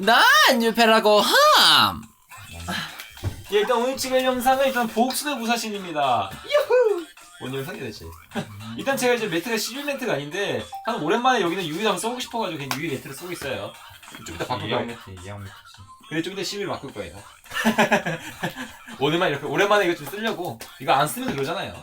난 유페라고 함. 예, 일단 오늘 찍을 영상은 일단 복수의 무사신입니다. 유후. 뭔 영상이 되지? 일단 제가 이제 매트가 11매트가 아닌데 한 오랜만에 여기는 유이 한번 써보고 싶어가지고 그냥 유이 매트를 쓰고 있어요. 좀 이따 바꿀 거예요. 이양. 근데 좀 이따 11 바꿀 거예요. 오늘만 이렇게 오랜만에 이거 좀 쓰려고 이거 안 쓰면 그러잖아요.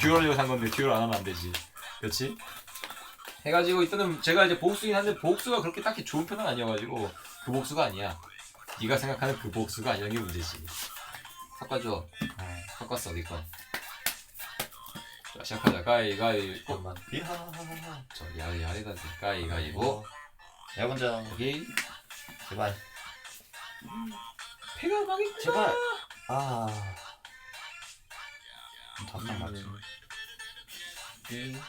듀얼로 산 건데 듀얼 안 하면 안 되지. 그렇지? 해가지고 일단은 제가 이제 복수긴 한데 복수가 그렇게 딱히 좋은 편은 아니어가지고 그 복수가 아니야. 네가 생각하는 그 복수가 아니라는 게 문제지. 섞어줘. 네. 섞었어 어디 거. 자 시작하자. 가위 가위. 어, 잠깐만. 이하. 저 야리 야리다. 가위 가위보. 야 먼저. 오케이. 제발. 패가 망했구나. 제발. 아. 다섯 맞지. 음,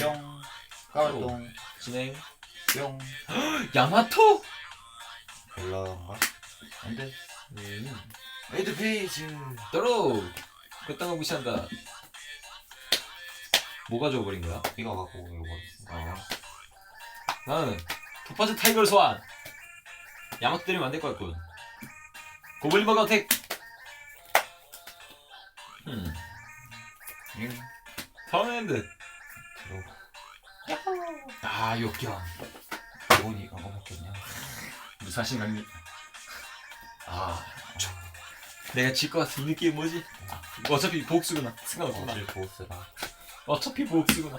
뿅. 까울동. 진행. 뿅. 야마토. 별로인가? 안돼. 음. 에드 페이지. 떨어. 그딴 거 무시한다. 뭐가 줘버린 거야? 이거 갖고 이거. 어. 나는 도파즈 타이거를 소환. 야마토 때리면 안 될 것 같군. 고블린 버거 어택. 음. 응. 턴핸드. 들어. 아 욕경. 돈이 이거 먹겠냐? 무사신 강림. 아. 조- 내가 질 것 같은 이 느낌이 뭐지? 아, 어차피 복수구나. 상관없구나. 어질 보스라. 어차피 복수구나.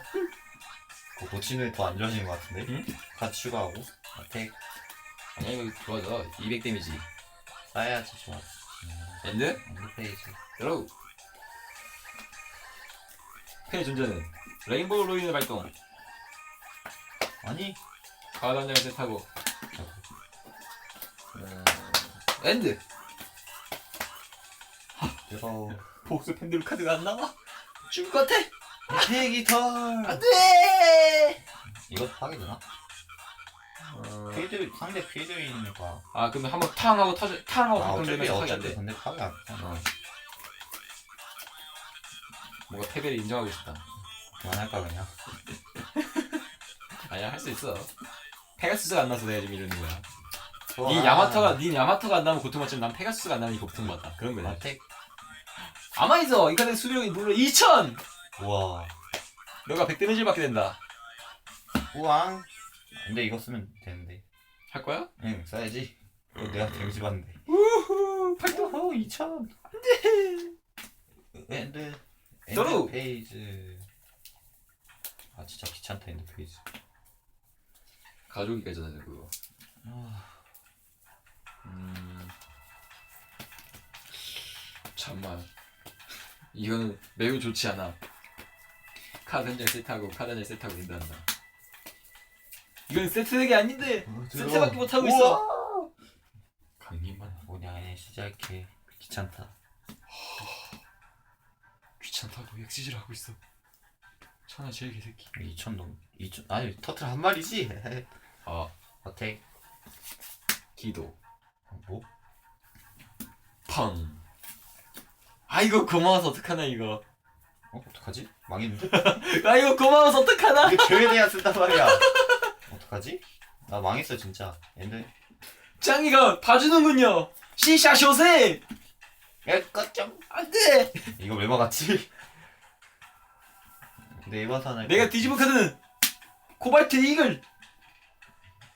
그 고치는 더안 좋아지는 것 같은데? 응? 같이 추가하고. 어택. 아니야 이거 좋아져. 200 데미지. 쌓여야지 좋아. 엔드. 에드 페이지. 들어. 폐 존재는 레인보우 로인의 발동. 아니. 가단장을 세트하고. 음, 엔드. 들어. 복수 팬들 카드가 안 나와. 죽을 것 같아. 페이기 털. 안돼. 이거 파괴되나? 필드 상대 필드이니까. 아 그러면 한번 탕 하고 터져 탕 하고 아 발동되면 어차피 안 어차피 돼. 근데 파괴 안 돼. 어. 뭔가 패배를 인정하고 싶다. 그만할까 그냥. 아니야 할 수 있어. 페가수스가 안 나서 내가 지금 이러는 거야. 좋아. 니 야마토가 니 야마토가 안 나면 고통 받지만 난 페가수스가 안 나면 이 고통 받다. 그런 거야. 어택. 아마이저 이 카드 수령이 물론 2천. 우와. 너가 100 데미지 받게 된다. 우왕. 근데 이거 쓰면 되는데. 할 거야? 응 써야지. 내가 데미지 받는데. 우후 팔도 어 2천. 안돼. 엔드. 엔드 페이지. 아 진짜 귀찮다 엔드 페이지. 가족이 가잖아 그거. 아, 음. 잠만. 이거는 매우 좋지 않아. 카드 한장 세트하고 카드 한장 세트하고 된단다. 이건 세트덱이 아닌데 세트밖에 못 하고 있어. 강림만 뭐냐 시작해. 귀찮다. 귀찮다고 엑시질 하고 있어. 천하 제일 개새끼. 2천 놈. 2천 아니 터틀 한 마리지. 아 어택. 기도 뭐? 펑. 아 이거 고마워서 어떡하나 이거. 어 어떡하지? 망했는데? 아 이거 고마워서 어떡하나. 이거 교회대야 쓴단 말이야. 어떡하지? 나 망했어 진짜. 엔드. 짱이가 봐주는군요. 시샤 쇼세. 야 꺼점. 안돼. 이거 왜 막았지? 근데 이번 판에 내가 뒤집은 카드는 코발트 이글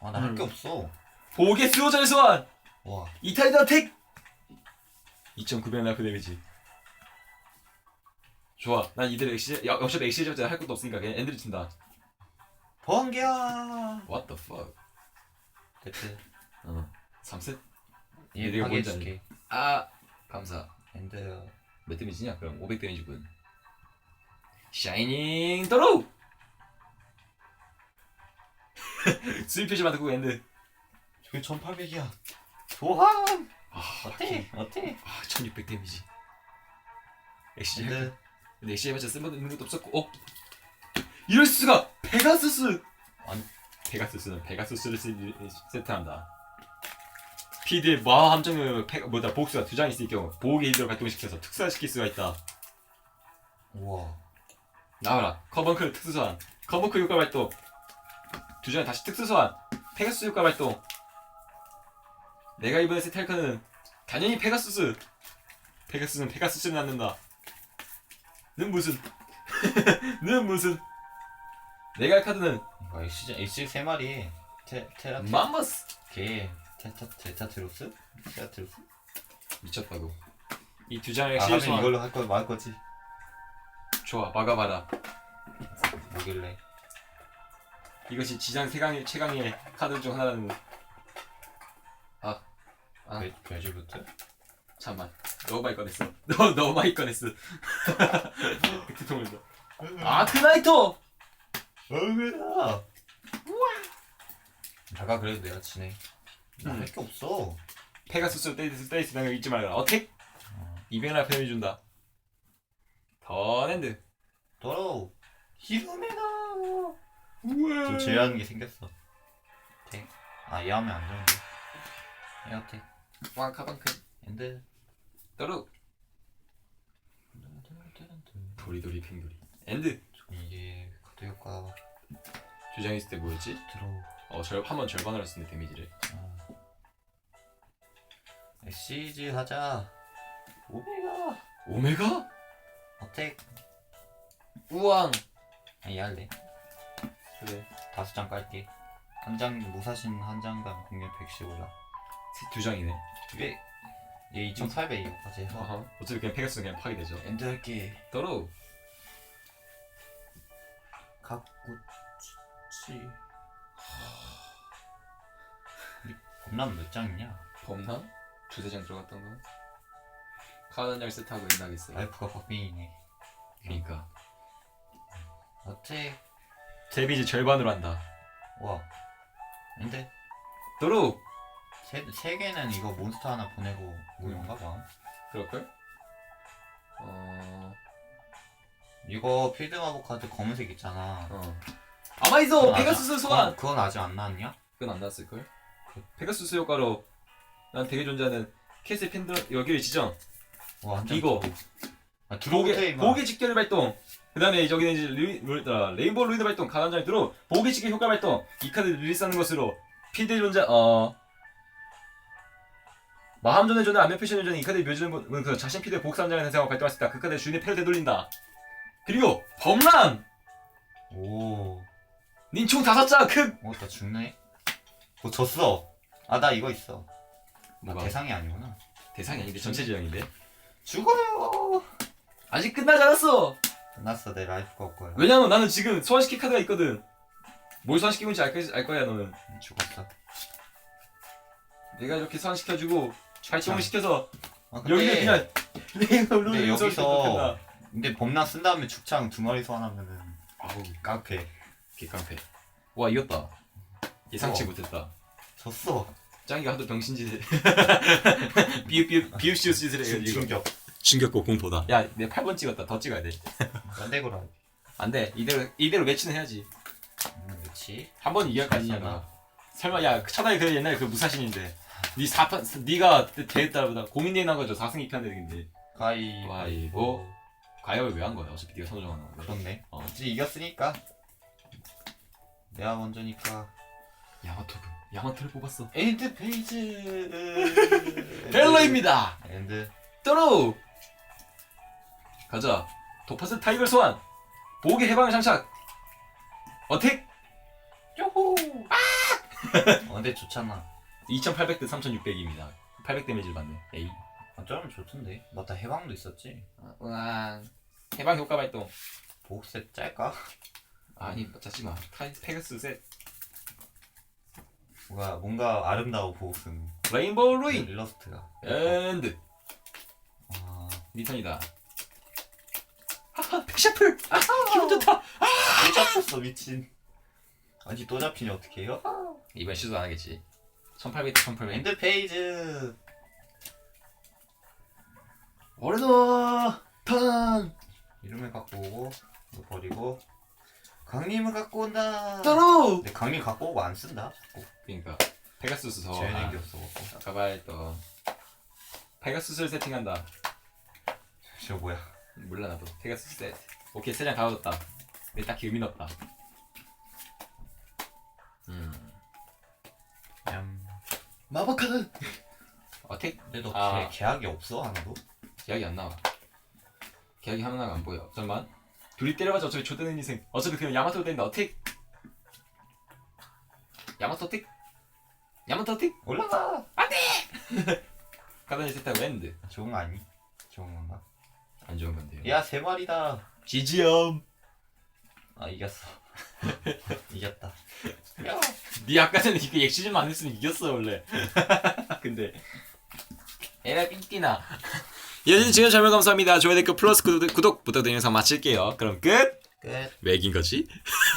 아나 할 게 없어. 보게 수호자의 소환 와. 이탈리드 어택 2,900 라이프 데미지 좋아 난 이대로 엑시 야, 어차피 엑시 적자 할 것도 없으니까 그냥 엔드를 친다 번개야. What the fuck 됐지. 어 3셋 얘 내가 뭔지 파괴해줄게. 아 감사 엔드. 몇 데미지냐 그럼 500 데미지군 샤이닝 도로 수입 표시 받고 엔드 저게 1800이야. 좋아. 아 어때? 어때? 아, 1600 데미지. 엑시 할 엔드. 근데 엑시 해봤자 쓸모도 있는 것도 없었고, 어? 이럴 수가! 페가수스! 아니. 페가수스는 페가수스를 쓰, 세트한다. 피드의 마 함정을 페, 뭐다 복수가 두 장 있을 경우 보호기 히드로 발동시켜서 특수화시킬 수가 있다. 우와. 나와라. 커벙클 특수 소환. 커벙클 효과 발동. 두 장에 다시 특수 소환. 페가수스 효과 발동. 내가 이번에 세트할 카드는 당연히 페가수스. 페가수스는 페가수스를 낳는다. 는 무슨? 는 무슨? 내가 할 카드는 아, 엑시 엑시 세 마리. 테 테라 맘마스. 개 테타 테타트로스? 테타트로스? 미쳤다고. 이 두 장의 아 하면 이걸로 할거말 거지. 좋아 막아봐라. 뭐길래? 이것이 지장 세강의 최강의 카드 중 하나라는. 아, 아. 벨 벨즈부트? 잠만. 너무 많이 꺼냈어. 너 너무 많이 꺼냈어. 백트통을 더. 아 크나이터. 어그야. 아까 그래도 내가 지네. 음. 나할 게 없어. 페가수스 때리스 때리스 당을 잊지 말아라. 어택. 이변을 표현해 준다. 턴핸드. 더러우. 히로메다. 우와. 좀 제외하는 게 생겼어. 택. 아, 얘 하면 안 되는데. 에어택. 와카방크. 엔드. 떠루. 도리도리 팽도리. 엔드. 이게 카드 효과 장 있을 때 뭐였지? 들어. 어, 절 한번 절반으로 쓰는 데미지를. 시즈 하자. 오메가. 오메가? 어택. 우왕. 아니 할래. 그래. 다섯 장 깔게. 한 장 무사신 한 장당 공략 115라. 두 장이네. 이게 얘 2,800이요. 어제. 어허. 어차피 그냥 페가수스 그냥 파괴되죠. 엔드 할게. 떠루. 각구치. 이 범람 몇 장이냐? 범상? 두세 장 들어갔던 거. 카드 한장 세트하고 끝나겠어요. 라이프가 박빙이네. 그니까. 어택. 데미지 절반으로 한다. 와. 엔드. 떠루. 세, 세 개는 이거 몬스터 하나 보내고 뭐인가 봐. 그럴걸? 어... 이거 필드 마법 카드 검은색 있잖아. 어. 아마이소 그건 페가수스 아직- 소환! 그건, 그건 아직 안 나왔냐? 그건 안 나왔을걸? 페가수스 효과로 난 되게 존재하는 캐슬 팬더 여기를 지정 와, 한 장 이거. 아, 들어오게 보게, 보게 직결 발동 그 다음에 저기는 이제 루이, 뭐였더라 레인보우 루이드 발동 가장에 들어 보게 직결 효과 발동 이 카드 릴리스하는 것으로 필드 존재 어 마함전의 존재 안면 표시는 전에 이 카드의 묘지는 그 자신 한 장을 생각하고 발동할 수 있다 그 카드의 주인의 패를 되돌린다 그리고 범람 오. 닌총 다섯 장 크! 어, 나 죽네. 어, 졌어. 아, 나 이거 있어. 나 뭐가? 대상이 아니구나. 대상이 아닌데 전체 지형인데 죽어요. 아직 끝나지 않았어 끝났어, 내 라이프가 없고요. 왜냐면 나는 지금 소환시킬 카드가 있거든. 뭘 소환시키고 있는지 알, 거, 알 거야 너는. 죽었어. 내가 이렇게 소환시켜주고 자. 시켜서 아, 여기는 그냥 레이가 근데 룰을 여기서 근데 범람 쓴 다음에 죽창 두 마리 소환하면은 아우 깡패. 개 깡패. 와 이겼다. 예상치 우와. 못했다. 졌어. 짱이가 하도 병신짓을 비읍 비읍 비읍시우 짓을 해가지고 충격. 충격고 공포다. 야 내 8번 찍었다. 더 찍어야 돼. 딴데고라. 안돼 이대로 이대로 매치는 해야지. 음, 그렇지. 한번 아니냐 나. 설마 야 차라리 그 옛날에 그 무사신인데. 니 4판 니가 대했다보다 고민이 난 거죠 4승 2편 되는데 가위. 가위보. 가협을 왜한 거야? 어차피 네가 선정하는 거. 그렇네. 어. 어찌 이겼으니까. 내가 먼저니까. 야마토군. 야마토를 뽑았어. 엔드 페이지. 벨러입니다. 엔드. 떠로. 가자. 도파스 타이걸 소환. 보게 해방 장착. 어택. 요호. 아! 어, 근데 좋잖아. 2,800대 3,600입니다. 800 데미지를 받네. 에이. 어쩌면 좋던데. 맞다 해방도 있었지. 우와. 해방 효과 발동. 보호셋 짤까? 아니 짜지 마. 타이 페가스 셋. 뭔가 뭔가 아름다워 보호슴. 레인보우 루인. 일러스트가. 엔드. 아, 니턴이다. 하하 패샤플. 아 기분 좋다. 또 잡혔어 미친. 아니 또 잡히니 어떻게 해요? 이번 시도 안 하겠지. 1,800대 1,800. 엔드 페이지. 오래도 턴. 이름을 갖고 오고 이거 버리고 강림을 갖고 온다. 떠로. 근데 강림 갖고 오고 안 쓴다. 자꾸. 그러니까 페가수스 서 제외된 게 없어갖고. 가발 또 페가수스를 세팅한다. 저 뭐야? 몰라 나도 페가수스 세트. 오케이 세장다 얻었다. 근데 딱히 의미는 없다. 음 얌. 마법 카드 어택? 근데 너 아. 계, 계약이 없어 하나도? 계약이 안 나와. 계약이 하나가 안 보여. 잠깐만. 둘이 때려봐자 어차피 조대는 인생. 어차피 그냥 야마토 된다. 어택. 야마토 어택. 야마토 어택. 올라가. 가다니 세타고 엔드. 좋은 거 아니? 좋은 건가? 안 좋은 건데요. 야 세 마리다. 지지엄. 아 이겼어. 이겼다. 야. 니 아까 전에 이거 엑시즌 안 했으면 이겼어 원래. 근데 에라 삥띠나. 여튼 지금 설명 감사합니다. 좋아요 댓글 플러스 구독, 구독 부탁드리는 영상 마칠게요. 그럼 끝. 끝. 왜 이긴 거지?